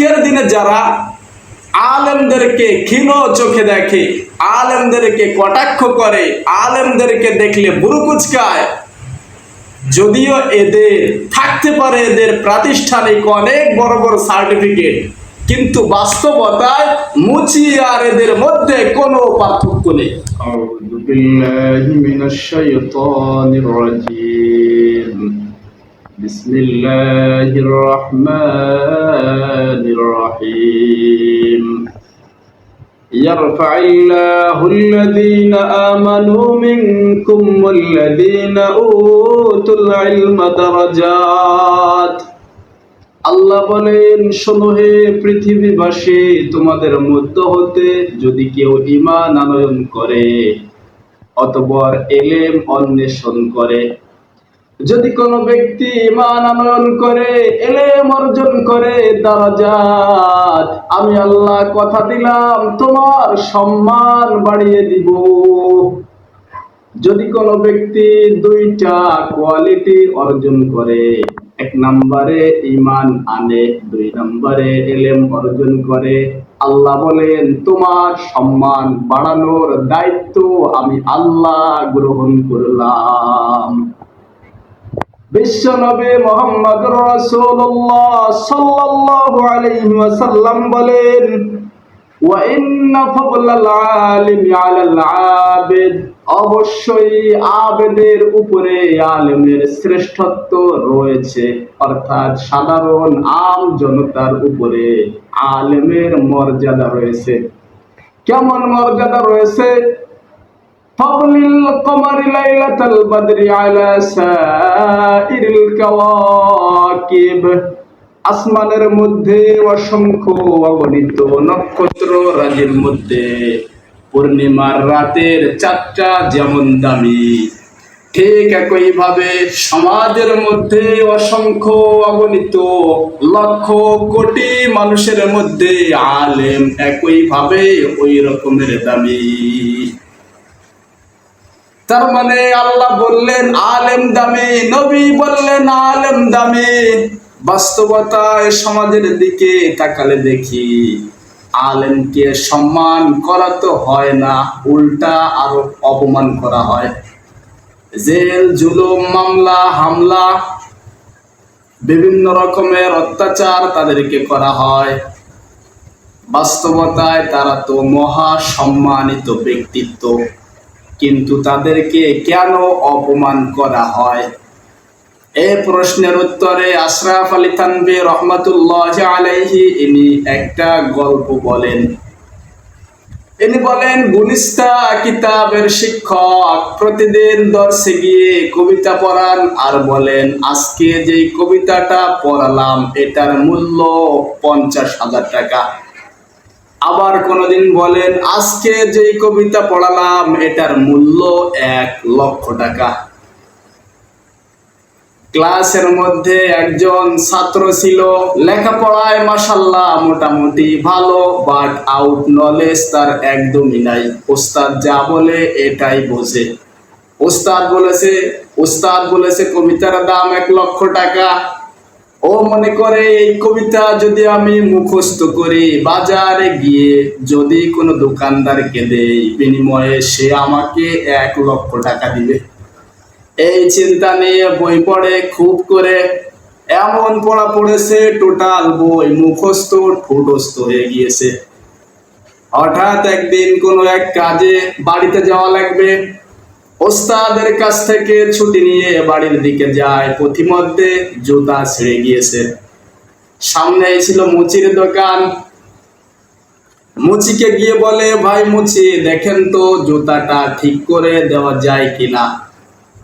আজকের দিনে যারা আলেমদেরকে ক্ষীণ চোখে দেখে আলেমদেরকে কটাক্ষ করে আলেমদেরকে দেখলে বুড়ো কুচকায় যদিও এদের থাকতে পারে এদের প্রাতিষ্ঠানিক অনেক বড় বড় সার্টিফিকেট কিন্তু বাস্তবতায় মুচি আর এদের মধ্যে কোনো পার্থক্য নেই أعوذ بالله من الشيطان الرجيم بسم الله الرحمن الرحيم يرفع الله الذين آمنوا منكم والذين أوتوا العلم درجات আল্লাহ বলেন শোনো হে পৃথিবীবাসী তোমাদের মধ্য হতে যদি কেউ ঈমান আনয়ন করে অতপর এলেম অন্বেষণ করে যদি কোনো ব্যক্তি ঈমান আনয়ন করে, এলেম অর্জন করে, দারাজাত, আমি আল্লাহ কথা দিলাম, তোমার সম্মান বাড়িয়ে দিব। যদি কোনো ব্যক্তি দুইটা কোয়ালিটি অর্জন করে, এক নম্বরে ইমান আনে, দুই নম্বরে এলেম অর্জন করে, আল্লাহ বলেন, তোমার সম্মান বাড়ানোর দায়িত্ব আমি আল্লাহ গ্রহণ করলাম। বিশ্ব নবী মোহাম্মদ রাসূলুল্লাহ সাল্লাল্লাহু আলাইহি ওয়াসাল্লাম বলেন وَإِنَّ فَضْلَ الْعَالِمِ عَلَى الْعَابِدِ অবশ্যই আবেদের উপরে আলেমের শ্রেষ্ঠত্ব রয়েছে অর্থাৎ সাধারণ আম জনতার উপরে আলেমের মর্যাদা রয়েছে কেমন মর্যাদা রয়েছে ফবলিল কমারি লাইলাতাল বদরি আলা সাইরিল কাওয়াকিব। আসমানের মধ্যে অসংখ্য অগণিত নক্ষত্র রাজির মধ্যে পূর্ণিমার রাতের চারটা যেমন দামি, ঠিক একই ভাবে সমাজের মধ্যে অসংখ্য অগণিত লক্ষ কোটি মানুষের মধ্যে আলেম একই ভাবে ওই রকমের দামি। তার মানে আল্লাহ বললেন, আলেম দামি। নবী বললেন, আলেম দামি। বাস্তবতায় সমাজের দিকে তাকালে দেখি, আলেমকে সম্মান করা তো হয় না, উল্টা আরও অপমান করা হয়। জেল, জুলুম, মামলা, হামলা, বিভিন্ন রকমের অত্যাচার তাদেরকে করা হয়। বাস্তবতায় তারা তো মহা সম্মানিত ব্যক্তিত্ব। কিন্তু তাদেরকে কেন অপমান করা হয়? এই প্রশ্নের উত্তরে আশরাফ আলী থানবী রহমতুল্লাহ আলাইহি ইনি একটা গল্প বলেন। ইনি বলেন গুলিস্তা কিতাবের শিক্ষক প্রতিদিন দর্শে গিয়ে কবিতা পড়ান আর বলেন, আজকে যে কবিতাটা পড়ালাম এটার মূল্য পঞ্চাশ হাজার টাকা। আবার কোনোদিন বলেন, আজকে যে কবিতা পড়ালাম, এটার মূল্য এক লক্ষ টাকা। ক্লাসের মধ্যে একজন ছাত্র ছিল, লেখাপড়ায় মাসাল্লাহ মোটামুটি ভালো বাট আউট নলেজ তার একদমই নাই। ওস্তাদ যা বলে এটাই বোঝে। ওস্তাদ বলেছে ওস্তাদ বলেছে কবিতার দাম এক লক্ষ টাকা। ও মনে করে, এই কবিতা যদি আমি মুখস্থ করি, বাজারে গিয়ে যদি কোনো দোকানদারকে দেই, বিনিময়ে সে আমাকে এক লক্ষ টাকা দিবে। এই চিন্তা নিয়ে বই পড়ে খুব করে। এমন পড়া পড়েছে, টোটাল বই মুখস্থ, ঠোঁটস্থ হয়ে গিয়েছে। হঠাৎ একদিন কোনো এক কাজে বাড়িতে যাওয়া লাগবে। ওস্তাদের কাছ থেকে ছুটি নিয়ে বাড়ির দিকে যায়। পথিমধ্যে জুতা ছিঁড়ে গিয়েছে। সামনে ছিল মুচির দোকান। মুচিকে গিয়ে বলে, ভাই মুচি, দেখেন তো জুতাটা ঠিক করে দেওয়া যায় কিনা?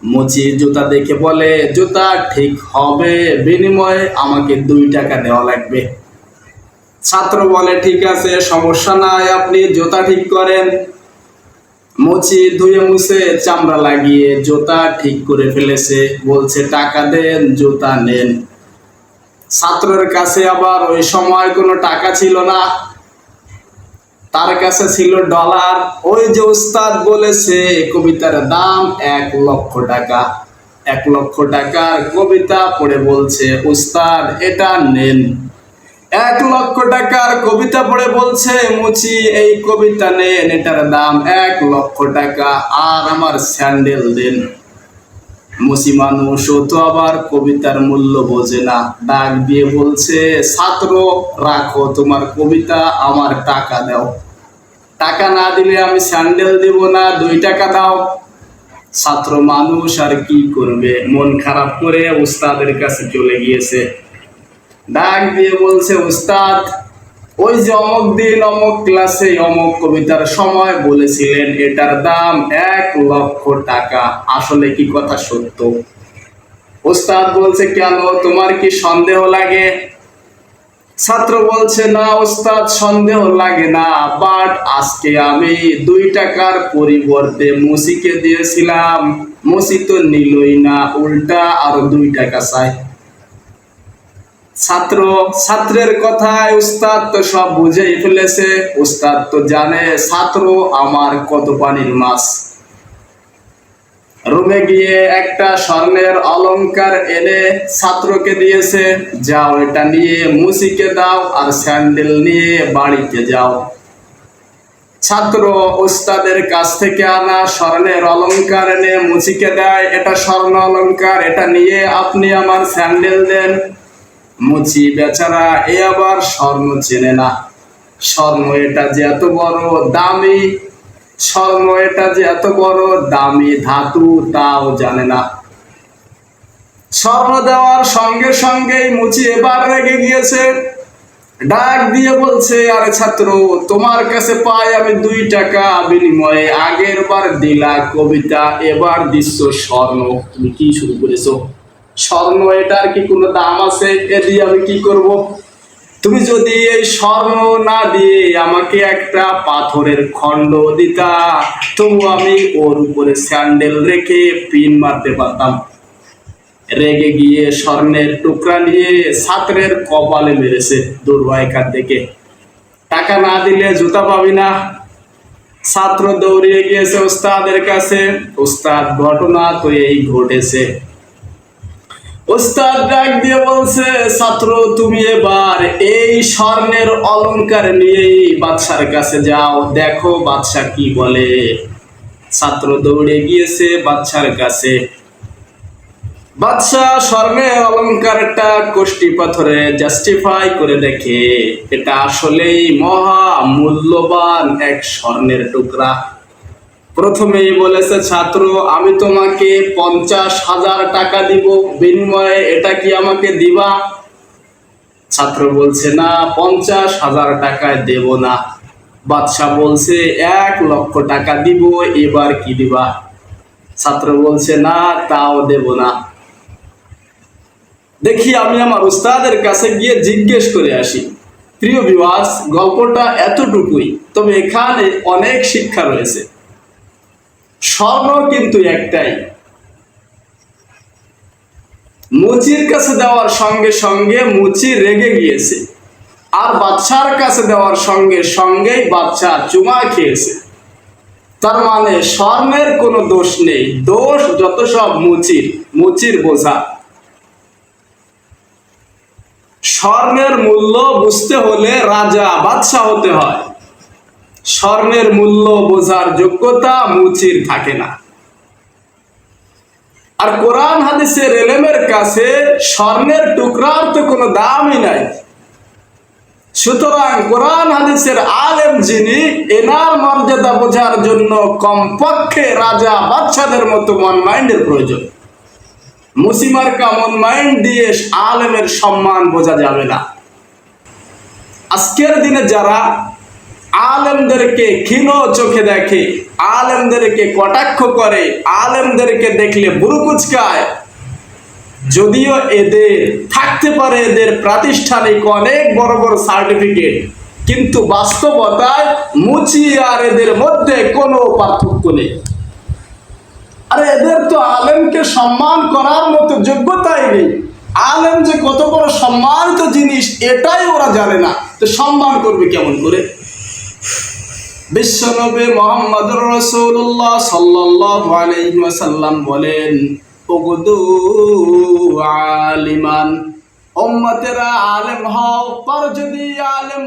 মুচি জুতা দেখে বলে, জুতা ঠিক হবে, বিনিময়ে আমাকে দুই টাকা দেওয়া লাগবে। ছাত্র বলে, ঠিক আছে, সমস্যা নাই, আপনি জুতা ঠিক করেন। মুচি ধুয়ে মুছে চামড়া লাগিয়ে জুতা ঠিক করে ফেলেছে। বলছে, টাকা দেন, জুতা নেন। ছাত্রের কাছে আবার ওই সময় কোনো টাকা ছিল না। তার কাছে ছিল ডলার ওই যে উস্তাদ বলেছে, কবিতার দাম এক লক্ষ টাকা। এক লক্ষ টাকার কবিতা পড়ে বলছে, উস্তাদ, এটা নেন। এক লক্ষ টাকার কবিতা পড়ে বলছে, মুচি, এই কবিতা নেন এটার দাম এক লক্ষ টাকা, আর আমার স্যান্ডেল দেন। মুসি মানুষ, ও তো আবার কবিতার মূল্য বোঝে না। ডাক দিয়ে বলছে, ছাত্র, রাখো তোমার কবিতা, আমার টাকা দাও। টাকা না দিলে আমি স্যান্ডেল দেব না, দুই টাকা দাও। ছাত্র মানুষ আর কি করবে? মন খারাপ করে উস্তাদের কাছে চলে গিয়েছে। ডাক দিয়ে বলছে, উস্তাদ, ওই যে অমুক দিন অমুক ক্লাসে অমুক কবিতার সময় বলেছিলেন, এটার দাম এক লক্ষ টাকা। আসলে কি কথা সত্য? উস্তাদ বলছে, কেন? তোমার কি সন্দেহ লাগে? ছাত্র বলছে, না ওস্তাদ সন্দেহ লাগে না বাট আজকে আমি দুই টাকার পরিবর্তে মুসিকে দিয়েছিলাম। মুসি তো নিলই না, উল্টা আরও দুই টাকা চাই ছাত্র, ছাত্রের কথায় উস্তাদ তো সব বুঝেই ফেলেছে। উস্তাদ তো জানে, ছাত্র আমার কত পানির মাছ। রুমে গিয়ে একটা স্বর্ণের অলংকার এনে ছাত্রকে দিয়েছে, যাও এটা নিয়ে মুসিকে দাও আর স্যান্ডেল নিয়ে বাড়িতে যাও। ছাত্র উস্তাদের কাছ থেকে আনা স্বর্ণের অলংকার এনে মুসিকে দেয়, এটা স্বর্ণ অলংকার, এটা নিয়ে আপনি আমার স্যান্ডেল দেন। মুচি বেচারা, এ আবার স্বর্ণ চেনে না। স্বর্ণ এটা যে এত বড় দামি, স্বর্ণ এটা যে এত বড় দামি ধাতু, তাও জানে না। স্বর্ণ দেওয়ার সঙ্গে সঙ্গেই মুচি এবার রেগে গিয়েছে। ডাক দিয়ে বলছে, আরে ছাত্র, তোমার কাছে পাই আমি দুই টাকা বিনিময়ে। আগের বার দিলা কবিতা, এবার দিচ্ছ স্বর্ণ। তুমি কি শুরু করেছ? স্বর্ণ এটার কি কোনো দাম আছে? এ দিয়ে আমি কি করব? তুমি যদি এই স্বর্ণ না দিয়ে আমাকে একটা পাথরের খণ্ড দিতা, তবু আমি ওর উপরে স্যান্ডেল রেখে পিন মারতে পারতাম। রেগে গিয়ে স্বর্ণের টুকরা নিয়ে ছাত্রের কপালে মেরেছে দুর্ভাগ্যার দেখে টাকা না দিলে জুতা পাবি না। ছাত্র দৌড়িয়ে গিয়েছে ওস্তাদের কাছে। ওস্তাদ, ঘটনা তো এই ঘটেছে। ওস্তাদ ডাক দিয়ে বলছে, ছাত্র, তুমি এবার এই স্বর্ণের অলংকার নিয়েই বাদশার কাছে যাও। দেখো বাদশা কি বলে। ছাত্র দৌড়ে গিয়েছে বাদশার কাছে। বাদশাহ স্বর্ণের অলংকারটা কোষ্টি পাথরে জাস্টিফাই করে দেখে, এটা আসলেই মহা মূল্যবান এক স্বর্ণের টুকরা। প্রথমেই বলেছে, ছাত্র, আমি তোমাকে পঞ্চাশ হাজার টাকা দিব। বিনিময়ে এটা কি আমাকে দিবা? ছাত্র বলছে, না, পঞ্চাশ হাজার টাকায় দেব না। বাদশাহ বলছে, এক লক্ষ টাকা দিব, এবার কি দিবা? ছাত্র বলছে, না, তাও দেব না। দেখি, আমি আমার উস্তাদের কাছে গিয়ে জিজ্ঞেস করে আসি, প্রিয় বিবাস গল্পটা এতটুকুই, তবে এখানে অনেক শিক্ষা রয়েছে। স্বর্ণ কিন্তু একটাই। মুচির কাছে দেওয়ার সঙ্গে সঙ্গে মুচি রেগে গিয়েছে। আর বাচ্চার কাছে দেওয়ার সঙ্গে সঙ্গেই বাচ্চা চুমা খেয়েছে। তার মানে স্বর্ণের কোনো দোষ নেই। দোষ যত সব মুচির মুচির বোঝা। স্বর্ণের মূল্য বুঝতে হলে রাজা, বাদশাহ হতে হয়। স্বর্ণের মূল্য বোঝার যোগ্যতা মুচির থাকে না। আর কোরআন হাদিসের এলেমের কাছে স্বর্ণের টুকরার তো কোনো দামই নাই। সুতরাং কোরআন হাদিসের আলেম যিনি, এনার মর্যাদা বোঝার জন্য কমপক্ষে রাজা বাচ্চাদের মতো মন মাইন্ডের প্রয়োজন। মুসিমার কামন মাইন্ড দিয়ে আলেমের সম্মান বোঝা যাবে না। আজকের দিনে যারা আলেমদেরকে ক্ষীণ চোখে দেখে, আলেমদেরকে কটাক্ষ করে, আলেমদেরকে দেখলে বুড়ো কুচকায়। যদিও এদের, থাকতে পারে এদের প্রাতিষ্ঠানিক অনেক বড় বড় সার্টিফিকেট, কিন্তু বাস্তবতায় মুচি আর এদের মধ্যে কোনো পার্থক্য নেই। আরে এদের তো আলেমকে সম্মান করার মতো যোগ্যতাই নেই। আলেম যে কত বড় সম্মানিত জিনিস, এটাই ওরা জানে না। তো সম্মান করবে কেমন করে? বিশ্বনবী মোহাম্মদ রসুল্লাহ সাল্লাহ আলাইহি ওয়াসাল্লাম বলেন ওগুদু আলিমান ওম্মতেরা আলেম হও, পর যদি আলেম